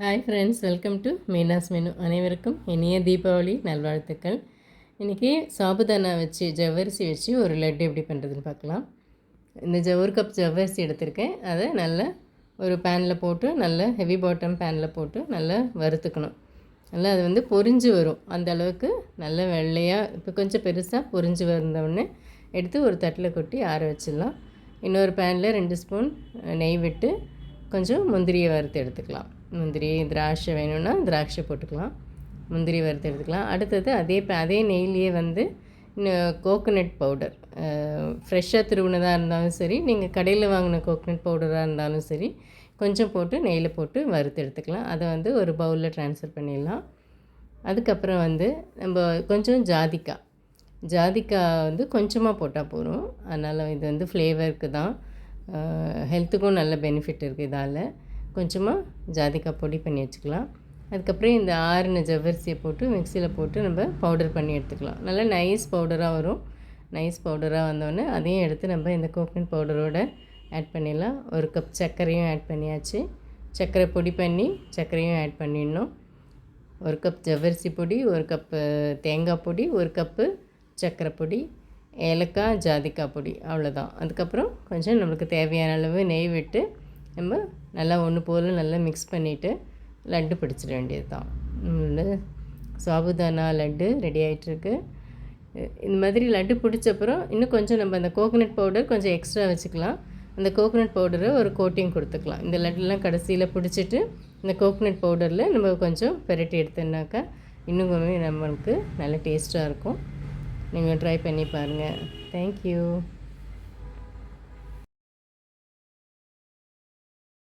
Hi friends welcome to Meena's menu அனைவருக்கும் இனிய தீபாவளி நல்வாழ்த்துக்கள். இன்றைக்கி சாபுதானா வச்சு ஜவ்வரிசி வச்சு ஒரு லட்டு எப்படி பண்ணுறதுன்னு பார்க்கலாம். இந்த ஜ ஒரு கப் ஜவ்வரிசி எடுத்திருக்கேன். அதை நல்லா ஒரு பேனில் போட்டு நல்லா ஹெவி பாட்டம் பேனில் போட்டு நல்லா வறுத்துக்கணும். நல்லா அது வந்து பொரிஞ்சு வரும். அந்த அளவுக்கு நல்ல வெள்ளையாக இப்போ கொஞ்சம் பெருசாக பொரிஞ்சு வந்தவுடனே எடுத்து ஒரு தட்டில் கொட்டி ஆற வச்சிடலாம். இன்னொரு பேனில் ரெண்டு ஸ்பூன் நெய் விட்டு கொஞ்சம் முந்திரியை வறுத்து எடுத்துக்கலாம். முந்திரி திராட்சை வேணும்னா திராட்சை போட்டுக்கலாம். முந்திரி வறுத்து எடுத்துக்கலாம். அடுத்தது அதே அதே நெய்லேயே வந்து கோகோனட் பவுடர் ஃப்ரெஷ்ஷாக திருவுனதாக இருந்தாலும் சரி நீங்கள் கடையில் வாங்கின கோகோனட் பவுடராக இருந்தாலும் சரி கொஞ்சம் போட்டு நெய்யில் போட்டு வறுத்து எடுத்துக்கலாம். அதை வந்து ஒரு பவுலில் ட்ரான்ஸ்ஃபர் பண்ணிடலாம். அதுக்கப்புறம் வந்து நம்ம கொஞ்சம் ஜாதிக்காய் ஜாதிக்காய் வந்து கொஞ்சமாக போட்டால் போதும். அதனால் இது வந்து ஃப்ளேவருக்கு தான் ஹெல்த்துக்கும் நல்ல பெனிஃபிட் இருக்குது இதால். கொஞ்சமாக ஜாதிக்காய் பொடி பண்ணி வச்சுக்கலாம். அதுக்கப்புறம் இந்த ஆறுன ஜவ்வரிசியை போட்டு மிக்சியில் போட்டு நம்ம பவுடர் பண்ணி எடுத்துக்கலாம். நல்லா நைஸ் பவுடராக வரும். நைஸ் பவுடராக வந்தோடனே அதையும் எடுத்து நம்ம இந்த கோகனட் பவுடரோடு ஆட் பண்ணிடலாம். ஒரு கப் சர்க்கரையும் ஆட் பண்ணியாச்சு. சர்க்கரை பொடி பண்ணி சர்க்கரையும் ஆட் பண்ணிடணும். ஒரு கப் ஜவ்வரிசி பொடி ஒரு கப்பு தேங்காய் பொடி ஒரு கப்பு சர்க்கரை பொடி ஏலக்காய் ஜாதிக்காய் பொடி அவ்வளோதான் அதுக்கப்புறம் கொஞ்சம் நம்மளுக்கு தேவையான அளவு நெய் விட்டு நம்ம நல்லா ஒன்று போல் நல்லா மிக்ஸ் பண்ணிவிட்டு லட்டு பிடிச்சிட வேண்டியது தான் சாபுதானா லட்டு ரெடி ஆகிட்டுருக்கு இந்த மாதிரி லட்டு பிடிச்சப்புறம் இன்னும் கொஞ்சம் நம்ம அந்த கோகனட் பவுடர் கொஞ்சம் எக்ஸ்ட்ரா வச்சுக்கலாம். அந்த கோகனட் பவுடரை ஒரு கோட்டிங் கொடுத்துக்கலாம். இந்த லட்டுலாம் கடைசியில் பிடிச்சிட்டு இந்த கோகனட் பவுடரில் நம்ம கொஞ்சம் பெரட்டி எடுத்தோம்னாக்கா இன்னும் நம்மளுக்கு நல்ல டேஸ்ட்டாக இருக்கும். நீங்கள் ட்ரை பண்ணி பாருங்கள் தேங்க்யூ